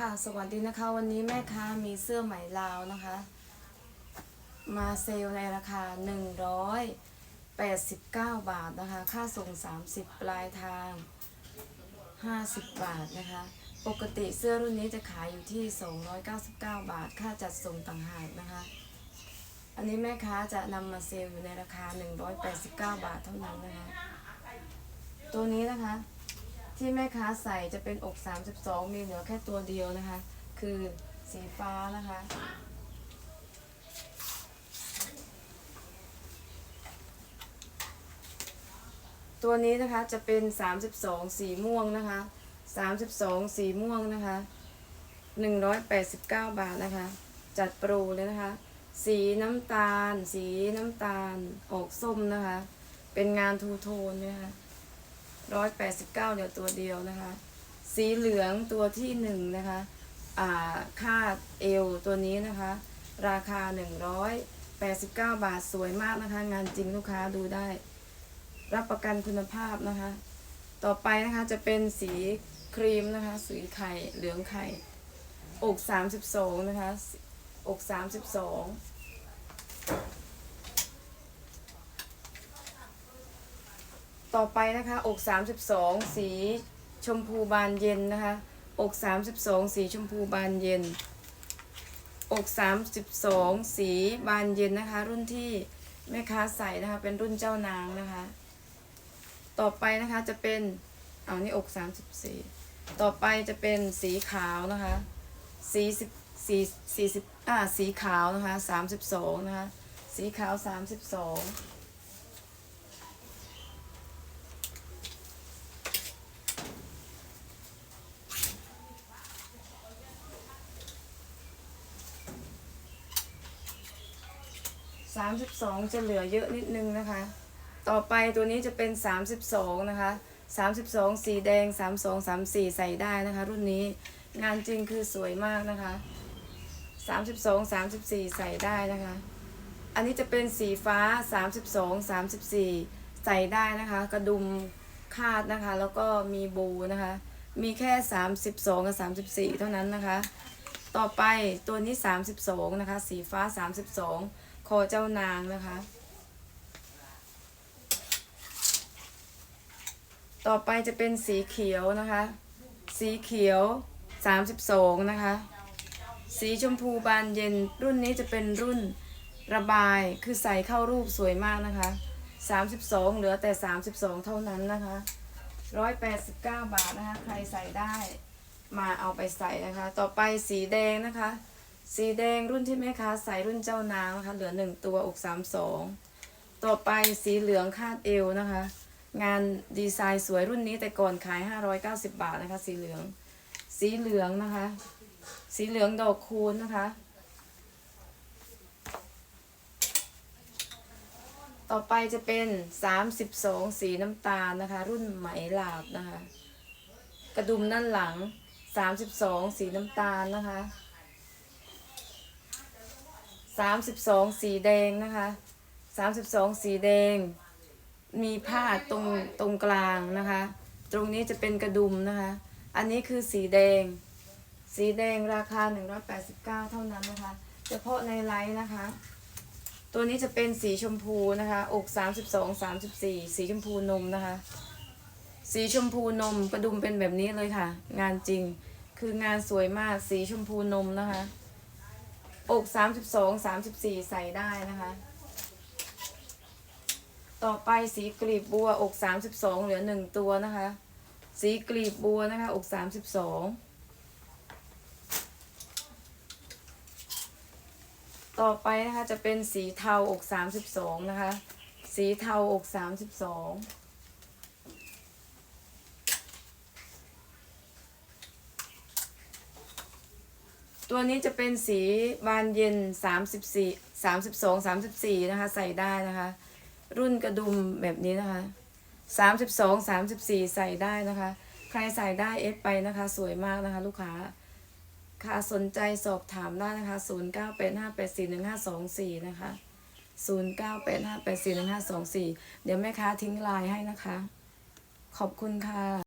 ค่ะ สวัสดีนะคะ วันนี้แม่ค้ามีเสื้อไหมลาวนะคะ มาเซลในราคา 189 บาทนะคะ ค่าส่ง 30 ปลายทาง 50 บาทนะคะ ปกติเสื้อรุ่นนี้จะขายอยู่ที่ 299 บาท ค่าจัดส่งต่างหากนะคะ อันนี้แม่ค้าจะนำมาเซลอยู่ในราคา 189 บาทเท่านั้นนะคะ ตัวนี้นะคะ ที่แม่ค้าใส่จะเป็นอก 32 มีเหลือแค่ตัวเดียวนะคะ คือสีฟ้านะคะ ตัวนี้นะคะจะเป็น 32 สีม่วงนะคะ 32 สีม่วงนะคะ 189 บาทนะคะ จัดโปรเลยนะคะ สีน้ำตาล สีน้ำตาล ออกส้มนะคะ เป็นงานทูโทนนะคะ ร้อยแปดสิบเก้าเหลือตัวเดียวนะคะ สีเหลืองตัวที่หนึ่งนะคะ อ่าค่าเอวตัวนี้นะคะ ราคาหนึ่งร้อยแปดสิบเก้าบาทสวยมากนะคะ งานจริงลูกค้าดูได้ รับประกันคุณภาพนะคะ ต่อไปนะคะจะเป็นสีครีมนะคะ สีไข่เหลืองไข่ อกสามสิบสองนะคะ อกสามสิบสอง ต่อไปนะคะ อก 32 สีชมพูบานเย็นนะคะ อก 32 สีชมพูบานเย็น อก 32 สีบานเย็นนะคะ รุ่นที่แม่ค้าใส่นะคะ เป็นรุ่นเจ้านางนะคะ ต่อไปนะคะจะเป็นเอานี่อก 34 ต่อไปจะเป็นสีขาวนะคะสีสิบสีสี่สิบอ่าสีขาวนะคะ32นะคะ สีขาว32สามสิบสอง จะเหลือเยอะนิดนึงนะคะ ต่อไปตัวนี้จะเป็นสามสิบสองนะคะสามสิบสองสีแดงสามสองสามสี่ใส่ได้นะคะ รุ่นนี้งานจริงคือสวยมากนะคะสามสิบสองสามสิบสี่ใส่ได้นะคะ อันนี้จะเป็นสีฟ้าสามสิบสองสามสิบสี่ใส่ได้นะคะ กระดุมคาดนะคะ แล้วก็มีบูนะคะ มีแค่สามสิบสองกับสามสิบสี่เท่านั้นนะคะ ต่อไปตัวนี้สามสิบสองนะคะ สีฟ้าสามสิบสอง คอเจ้านางนะคะ ต่อไปจะเป็นสีเขียวนะคะ สีเขียว32นะคะ สีชมพูบานเย็นรุ่นนี้จะเป็นรุ่นระบายคือใส่เข้ารูปสวยมากนะคะ32เหลือแต่32เท่านั้นนะคะ189บาทนะคะ ใครใส่ได้มาเอาไปใส่นะคะ ต่อไปสีแดงนะคะ สีแดงรุ่นที่แม่ค้าใส่รุ่นเจ้านางนะคะเหลือหนึ่งตัวอกสามสองต่อไปสีเหลืองคาดเอวนะคะ งานดีไซน์สวยรุ่นนี้แต่ก่อนขาย 590 บาทนะคะ สีเหลือง สีเหลืองนะคะ สีเหลืองดอกคูณนะคะ ต่อไปจะเป็น 32 สีน้ำตาลนะคะ รุ่นไหมหลาบนะคะ กระดุมด้านหลัง 32 สีน้ำตาลนะคะ สามสิบสองสีแดงนะคะสามสิบสองสีแดง มีผ้าตรงตรงกลางนะคะ ตรงนี้จะเป็นกระดุมนะคะ อันนี้คือสีแดง สีแดงราคา189เท่านั้นนะคะ เฉพาะในไลน์นะคะ ตัวนี้จะเป็นสีชมพูนะคะ อก32 34สีชมพูนมนะคะ สีชมพูนมกระดุมเป็นแบบนี้เลยค่ะ งานจริง คืองานสวยมาก สีชมพูนมนะคะ อกสามสิบสองสามสิบสี่ใส่ได้นะคะ ต่อไปสีกลีบบัวอกสามสิบสองเหลือหนึ่งตัวนะคะ สีกลีบบัวนะคะ อกสามสิบสองต่อไปนะคะจะเป็นสีเทาอกสามสิบสองนะคะ สีเทาอกสามสิบสอง ตัวนี้จะเป็นสีบานเย็นสามสิบสี่สามสิบสองสามสิบสี่นะคะ ใส่ได้นะคะ รุ่นกระดุมแบบนี้นะคะสามสิบสองสามสิบสี่ใส่ได้นะคะ ใครใส่ได้เอฟไปนะคะ สวยมากนะคะลูกค้า ค่ะสนใจสอบถามได้นะคะ 0 9 8 5 8 4 1 5 2 4 นะคะ 0 9 8 5 8 4 1 5 2 4 เดี๋ยวแม่ค้าทิ้งไลน์ให้นะคะ ขอบคุณค่ะ